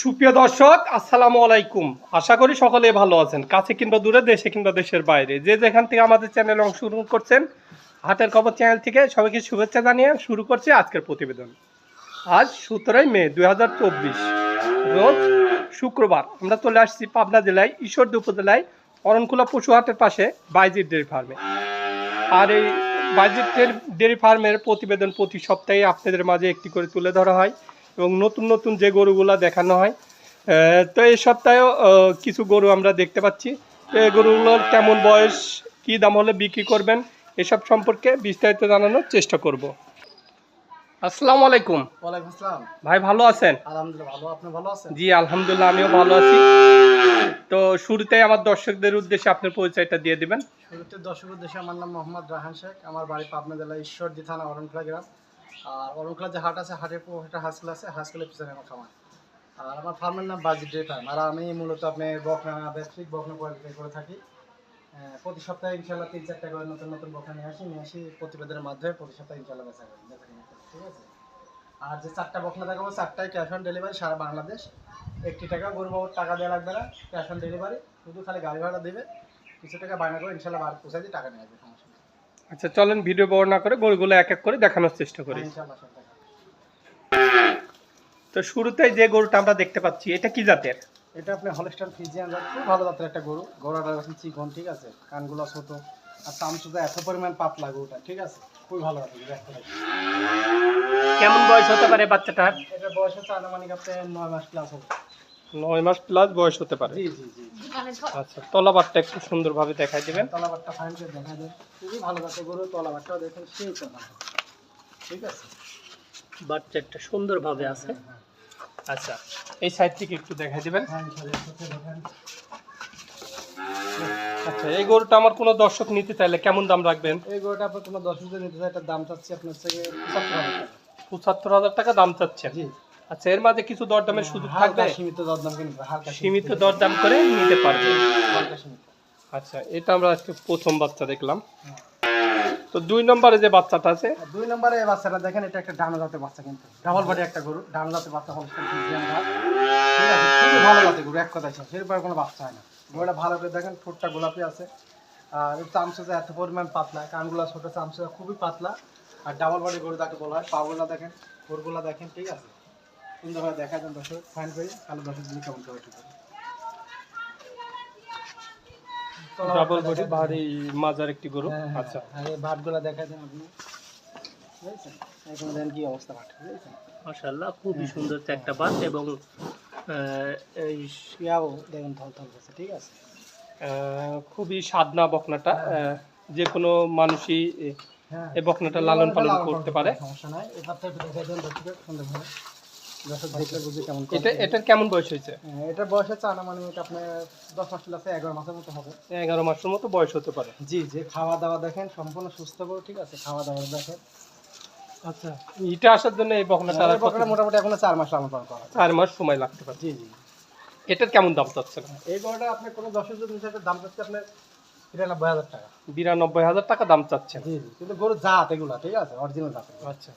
সুপ্রিয় দর্শক, আসসালামু আলাইকুম। আশা করি সকলে ভালো আছেন, কাছে কিংবা দূরে, দেশে কিংবা দেশের বাইরে। যে যেখান থেকে আমাদের চ্যানেলে অংশগ্রহণ করছেন, হাটের খবর চ্যানেল থেকে সবাইকে শুভেচ্ছা জানিয়ে শুরু করছি আজকের প্রতিবেদন। আজ সতেরোই মে দুই হাজার চব্বিশ, রোজ শুক্রবার। আমরা চলে আসছি পাবনা জেলায়, ঈশ্বরদী উপজেলায়, অরণকুলা পশু হাটের পাশে বাইজির ডেয়ারি ফার্মে। আর এই বাজেটের ডেয়ারি ফার্মের প্রতিবেদন প্রতি সপ্তাহে আপনাদের মাঝে একটি করে তুলে ধরা হয়। এবং নতুন নতুন যে গরুগুলা দেখানো হয় তো এই সপ্তাহেও কিছু গরু আমরা দেখতে পাচ্ছি। এই গরুগুলোর কেমন বয়স কি দাম হলে বিক্রি করবেন এসব সম্পর্কে বিস্তারিত জানানোর চেষ্টা করব। আসসালামু আলাইকুম। ওয়ালাইকুম আসসালাম। ভাই ভালো আছেন? আলহামদুলিল্লাহ ভালো। আপনি ভালো আছেন? জি আলহামদুলিল্লাহ আমিও ভালো আছি। তো শুরুতেই আমার দর্শকদের উদ্দেশ্যে আপনার পরিচয়টা দিয়ে দিবেন। শুরুতে দর্শক উদ্দেশ্যে আমার নাম মোহাম্মদ রাহান শেখ। আমার বাড়ি পাবনা জেলা ঈশ্বরদী থানা অরণখোলা গ্রাম। আর অরণখোলা যে হাট আছে, হাটের একটা হাসকুল আছে হাসকুলের পিছনে আমার খামার। আর আমার ফার্মের নাম বাজি ডে ফার্ম আর আমি মূলত আপনি বকনা, ব্যবসায়িক বকনা কোয়ালিটি করে থাকি। প্রতি সপ্তাহে ইনশাল্লাহ তিন, চারটা করে নতুন নতুন বকনা নিয়ে আসি নিয়ে আসি প্রতিবেদনের মাধ্যমে প্রতি সপ্তাহে ইনশাল্লাহ বেচা করি, ঠিক আছে? আর যে চারটা বকনা দেখাবো, চারটায় ক্যাশ অন ডেলিভারি সারা বাংলাদেশ। একটি টাকা গরু বাবুর টাকা দেওয়া লাগবে না ক্যাশ অন ডেলিভারি শুধু খালি গাড়ি ভাড়া দেবে, কিছু টাকা বায়না করে ইনশাল্লাহ বার পৌঁছাই দিয়ে টাকা নিয়ে আসবে। আচ্ছা চলেন ভিডিও বর্ণনা করে গরুগুলো এক এক করে দেখানোর চেষ্টা করি। হ্যাঁ, তো শুরুতেই যে গরুটা আমরা দেখতে পাচ্ছি এটা কি জাতের? এটা আপনি হলস্টার ফিজিয়ান খুব ভালো জাতের একটা গরু। গরুটা এখন চিকন ঠিক আছে? কানগুলো ছোট। আর চামচুটা এত পরিমাণ পাতলা গরুটা ঠিক আছে? খুবই ভালো একটা কেমন বয়স হতে পারে বাচ্চাটার? এটা বয়স হচ্ছে আনুমানিক আপনার নয় মাস প্লাস হবে। নয় মাস প্লাস বয়স হতে পারে। জি জি জি। আচ্ছা তলাবারটা একটু সুন্দরভাবে দেখাই দিবেন। তলাবারটা ফাইন করে দেখা যায় খুবই ভালো জাতের গরু তলাবারটাও দেখেন সেই ভালো ঠিক আছে? বাচ্চা একটা সুন্দরভাবে আছে। হ্যাঁ আচ্ছা এই সাইড থেকে একটু দেখাই দিবেন। হ্যাঁ আচ্ছা এই গরুটা আমার কোনো দর্শক নিতে চাইলে কেমন দাম রাখবেন? এই গরুটা আপনার কোনো হাজার নিতে চাই এটার দাম চাচ্ছি আপনার থেকে পঁচাত্তর হাজার টাকা। পঁচাত্তর হাজার টাকা দাম চাচ্ছেন। জি। আচ্ছা এর মাঝে কিছু দরদামের সুযোগ থাকবে? সীমিত দরদাম হালকা সীমিত। দরদাম করে নিতে পারবে। আচ্ছা এটা আমরা আজকে প্রথম বাচ্চা দেখলাম। তো দুই নম্বরে যে বাচ্চাটা আছে? দুই নম্বরে এই বাচ্চাটা দেখেন এটা একটা ডানো জাতের বাচ্চা কিন্তু। ডাবল বডি একটা গরু ডানো জাতের বাচ্চা ফ্রিজিয়ান ঠিক আছে খুবই ভালো জাতের গরু এক কথায় শেষ এরপরে কোনো বাচ্চা হয় না। গরুটা ভালো করে দেখেন ঠোঁটটা গোলাপি আছে। আর এর চামচটা এত পরিমাণ পাতলা কানগুলা ছোট চামচটা খুবই পাতলা। আর ডাবল বডি গরু তাকে বলা হয় পাগুলা দেখেন গরুগুলা দেখেন ঠিক আছে। সুন্দরভাবে দেখা যান দর্শক ফাইন করি তাহলে দর্শক কেমন করে ঠিক ডাবল বডি ভারী মাজার একটি গরু। হ্যাঁ, হ্যাঁ, আচ্ছা। হ্যাঁ, এই ভাটগুলা দেখা দেন আপনি। বুঝেছেন? এখন দেন কি অবস্থা ভাট বুঝেছেন? মাশাআল্লাহ খুবই সুন্দর একটা বাত এবং এই ইয়াও দেখুন থল থল করছে ঠিক আছে? খুবই সাদনা বকনাটা। আহ, যে কোনো মানুষই এই বকনাটা লালন পালন করতে পারে। সমস্যা নাই। এবারটা একটু দেখাই দেন সুন্দরভাবে। দর্শক দেখলে বুঝে কেমন এটা এটার কেমন বয়স হয়েছে? হ্যাঁ, এটার বয়স হচ্ছে আনুমানিক আপনার দশ মাস আছে এগারো মাসের মতো হবে। এগারো মাসের মতো বয়স হতে পারে। জি জি খাওয়া দাওয়া দেখেন সম্পূর্ণ সুস্থ করে ঠিক আছে? খাওয়া দাওয়া দেখেন। আচ্ছা এটা আসার জন্য এই বকনাটা এই বকরা মোটামুটি এখনও চার মাস লালন পালন করা হয়। চার মাস সময় লাগতে পারে। জি জি। এটার কেমন দাম চাচ্ছেন? এই গরুটা আপনি কোনো দশের জন্য দাম চাচ্ছে আপনার তিরানব্বই হাজার টাকা। বিরানব্বই হাজার টাকা দাম চাচ্ছেন। জি জি কিন্তু গরুর জাত এগুলা ঠিক আছে? অরিজিনাল জাত আচ্ছা।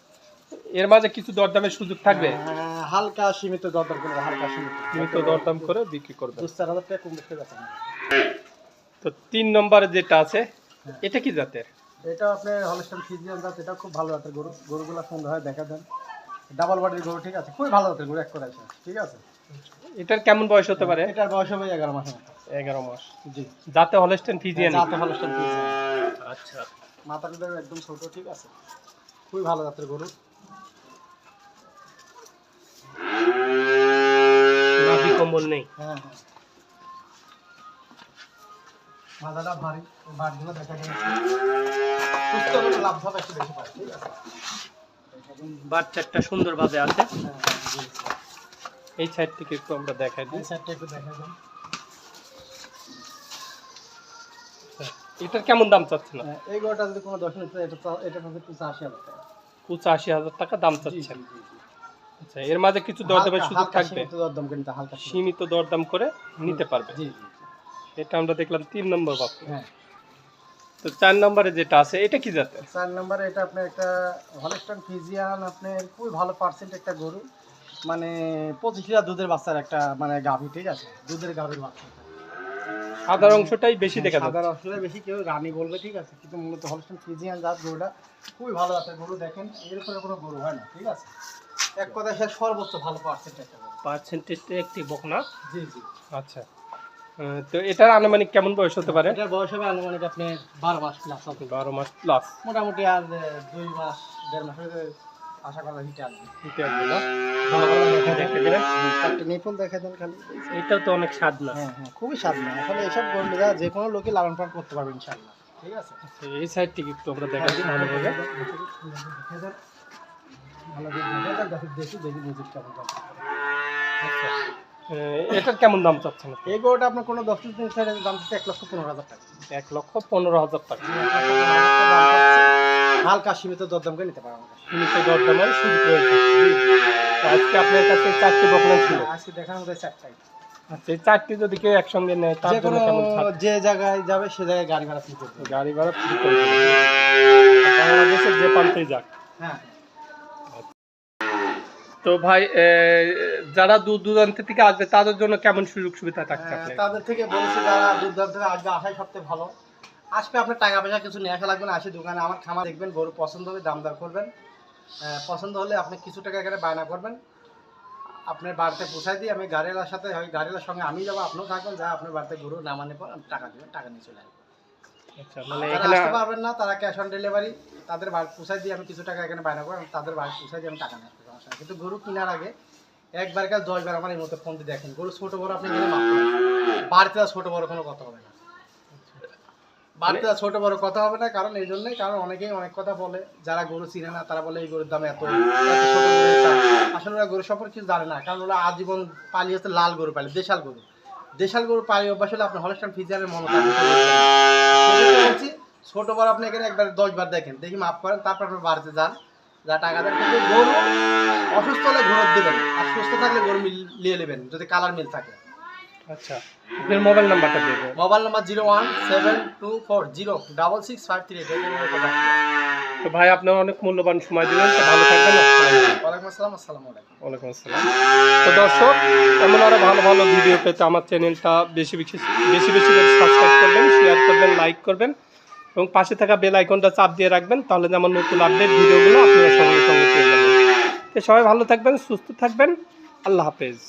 এর মাঝে কিছু দরদামের সুযোগ থাকবে? হ্যাঁ, হালকা সীমিত দরদাম করবে হালকা সীমিত। সীমিত দরদাম করে বিক্রি করবে দু চার হাজার টাকা কম বেশি নেই। তো তিন নম্বরে যেটা আছে এটা কি জাতের? এটা আপনার হলস্টাইন ফিজিয়ান জাত এটা খুব ভালো জাতের গরু। গরুগুলো সুন্দর হয় দেখা দেন ডাবল বডির গরু ঠিক আছে? খুবই ভালো জাতের গরু এক করে আছে ঠিক আছে? এটার কেমন বয়স হতে পারে? এটার বয়স হবে এগারো মতো। এগারো মাস। জি। যাতে হলস্টেন ফিজিয়ান? জাতে হলস্টাইন ফিজিয়ান। আচ্ছা। মাথাটা একদম ছোট ঠিক আছে? খুবই ভালো জাতের গরু। নাভি কম্বল নেই। হ্যাঁ হ্যাঁ। মাথাটা ভারী বাটগুলো দেখা যাচ্ছে সুস্থ করে লাভ হবে একটু বেশি পায় ঠিক আছে? বাচ্চাটা সুন্দরভাবে আছে। হ্যাঁ এই সাইড থেকে একটু আমরা দেখাই দিই। সাইডটা একটু এটার কেমন দাম চাচ্ছে না এই গরুটা যদি কোনো নিতে চায়, এটা এটা হাজার টাকা পঁচাশি হাজার টাকা দাম চাচ্ছেন। আচ্ছা এর মাঝে কিছু দরদামের সুযোগ থাকবে? সীমিত দরদাম করে নিতে, পারবে। এটা আমরা দেখলাম তিন নম্বর বাক্য হ্যাঁ। তো চার নম্বরে যেটা আছে এটা কি জাতের? চার নম্বরে এটা আপনার একটা হলস্টন ফিজিয়ান আপনার খুবই ভালো পার্সেন্ট একটা গরু। মানে পঁচিশ লিটার দুধের বাচ্চার একটা মানে গাভী ঠিক আছে? দুধের গাভীর বাচ্চা। সাদার অংশটাই বেশি দেখা যাচ্ছে। সাদার অসুবিধা বেশি কেউ রানী বলবে ঠিক আছে। কিন্তু মূলত হলস্টেন ফ্রিজিয়ান জাত গরুটা খুবই ভালো আছে গরু দেখেন এর উপরে কোনো গরু হয় না ঠিক আছে? এক কথায় সে সর্বোচ্চ ভালো পার্সেন্ট একটা গরু পার্সেন্টেজটা একটি বকনা। জি জি। আচ্ছা। তো এটার আনুমানিক কেমন বয়স হতে পারে? এটার বয়স হবে আনুমানিক আপনি বারো মাস প্লাস হবে বারো মাস প্লাস মোটামুটি আর দুই মাস দেড় ভিতরে আশা করা হিটে আসবে। নিপুল দেখে দেন খালি। এটাও তো অনেক স্বাদ না। হ্যাঁ হ্যাঁ খুবই স্বাদ না। আসলে এসব গরুরা যে কোনো লোকই লালন পালন করতে পারবে ইনশাআল্লাহ। ঠিক আছে? আচ্ছা, এই একটু আমরা দেখা দিই ভালো করে দেন। আচ্ছা এটার কেমন দাম চাচ্ছেন? এই গরুটা আপনার কোনো দশ সাইডের দাম এক লক্ষ পনেরো হাজার টাকা। এক লক্ষ পনেরো হাজার টাকা। হালকা সীমিত দরদাম করে নিতে পারবেন সীমিত দরদামের সুযোগ রয়েছে। তো আজকে আপনার কাছে চারটি বকনা ছিল। আজকে দেখার মধ্যে চারটাই। আচ্ছা এই চারটি যদি কেউ একসঙ্গে নেয় তার জন্য কেমন যে জায়গায় যাবে সে জায়গায় গাড়ি ভাড়া ফ্রি করবে। গাড়ি ভাড়া ফ্রি করে বাংলাদেশের যে প্রান্তেই যাক। হ্যাঁ। তো ভাই যারা দূর দূরান্ত থেকে আসবে তাদের জন্য কেমন সুযোগ সুবিধা থাকছে হ্যাঁ, তাদের থেকে বলেছি যারা দুর্দান্ত থেকে আসবে আসাই সবথেকে ভালো। আসবে আপনার টাকা পয়সা কিছু নিয়ে আসা লাগবে না আসে দোকানে আমার খামার দেখবেন গরু পছন্দ হবে দাম দর করবেন। পছন্দ হলে আপনি কিছু টাকা এখানে বায়না করবেন। আপনার বাড়িতে পৌঁছাই দিই আমি গাড়িওয়ালার সাথে হয় গাড়িওয়ালার সঙ্গে আমি যাব আপনিও থাকবেন যা আপনার বাড়িতে গরু নামানোর পর টাকা দেবেন টাকা নিয়ে চলে আসবেন আচ্ছা মানে যারা আসতে পারবেন না তারা ক্যাশ অন ডেলিভারি তাদের বাড়ি পৌঁছাই দিয়ে আমি কিছু টাকা এখানে বায়না করে তাদের বাড়ি পৌঁছাই দিয়ে আমি টাকা নিয়ে আসতে কিন্তু গরু কেনার আগে একবার কাজ দশবার আমার এই মতো ফোন দিয়ে দেখেন গরু ছোট বড় আপনি বাড়িতে আর ছোট বড় কোনো কথা হবে বাড়িতে ছোট বড় কথা হবে না, কারণ এই জন্যই, কারণ অনেকেই অনেক কথা বলে, যারা গরু চিনে না, তারা বলে এই গরুর দাম এত। আসলে ওরা গরু সম্পর্কে কিছু জানে না, কারণ ওরা আজীবন পালি হচ্ছে লাল গরু পালি, দেশাল গরু। দেশাল গরু পালি অভ্যাস হলে আপনার হলস্টান মমতা বলছি, ছোট বড় আপনি এখানে একবার দশ বার দেখেন, দেখি মাফ করেন, তারপর আপনার বাড়িতে যান, যা টাকা দেন। কিন্তু গরু অসুস্থ হলে ঘুরত দিবেন, আর সুস্থ থাকলে গরু নিয়ে নেবেন, যদি কালার মিল থাকে। আচ্ছা আপনার মোবাইল নাম্বারটা দিয়ে দেবেন mobile number zero one seven two four zero double six five three eight তো ভাই আপনার অনেক মূল্যবান সময় দিলেন তো ভালো থাকবেন ওয়ালাইকুম আসসালাম আসসালামু আলাইকুম। ওয়ালাইকুম আসসালাম। তো দর্শক এমন আরও ভালো ভালো ভিডিও পেতে আমার চ্যানেলটা বেশি বেশি বেশি বেশি করে সাবস্ক্রাইব করবেন শেয়ার করবেন লাইক করবেন এবং পাশে থাকা বেল আইকনটা চাপ দিয়ে রাখবেন তাহলে যেমন নতুন আপডেট ভিডিওগুলো আপনারা সঙ্গে সঙ্গে পেয়ে যাবেন। তো সবাই ভালো থাকবেন সুস্থ থাকবেন আল্লাহ হাফেজ।